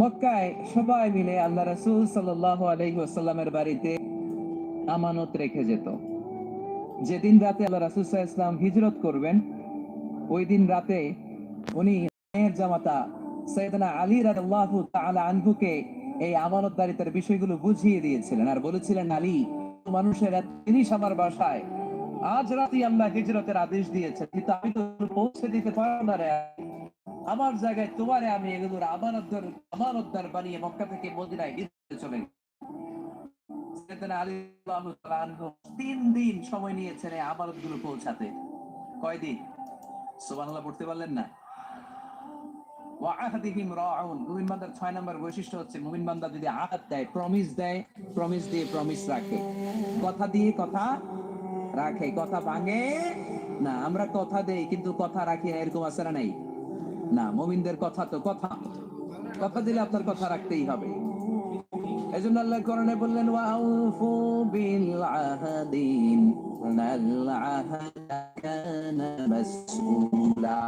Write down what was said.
মক্কায় সবাই মিলে আল্লাহ রাসূল সাল্লাল্লাহু আলাইহি ওয়াসাল্লামের বাড়িতে আমানত রেখে যেত। যেদিন রাতে আল্লাহ রাসূল সাল্লাল্লাহু হিজরত করবেন, ওই দিন রাতে উনি জামাতা সৈয়দনা আলী রাদিয়াল্লাহু তাআলা আনহুকে এই আমানতদারিতার বিষয়গুলো বুঝিয়ে দিয়েছিলেন আর বলেছিলেন, আলী, মানুষের জিনিস আমার বাসায়। আজ রাতে আল্লাহ হিজরতের আদেশ দিয়েছে কিন্তু আমি তো পৌঁছে দিতে পারব না রে। আমার জায়গায় তোমারে আমি এগুলোর আমানতদার আমানতদার বানিয়ে মক্কা থেকে মদিনায় চলে তিন দিন সময় নিয়েছেন আমানতগুলো পৌঁছাতে। কয়দিন? পড়তে পারলেন না? ছয় নম্বর বৈশিষ্ট্য হচ্ছে যদি দেয় দেয় দিয়ে রাখে। কথা দিয়ে কথা রাখে, কথা ভাঙে না, আমরা কথা দেই কিন্তু কথা রাখি এরকম আছে না নাই? না, মোমিনদের কথা তো কথা। কথা দিলে আপনার কথা রাখতেই হবে। এই জন্য আল্লাহ করণে বললেন, ওয়াউফু বিল আহাদিন কানা মাসউলা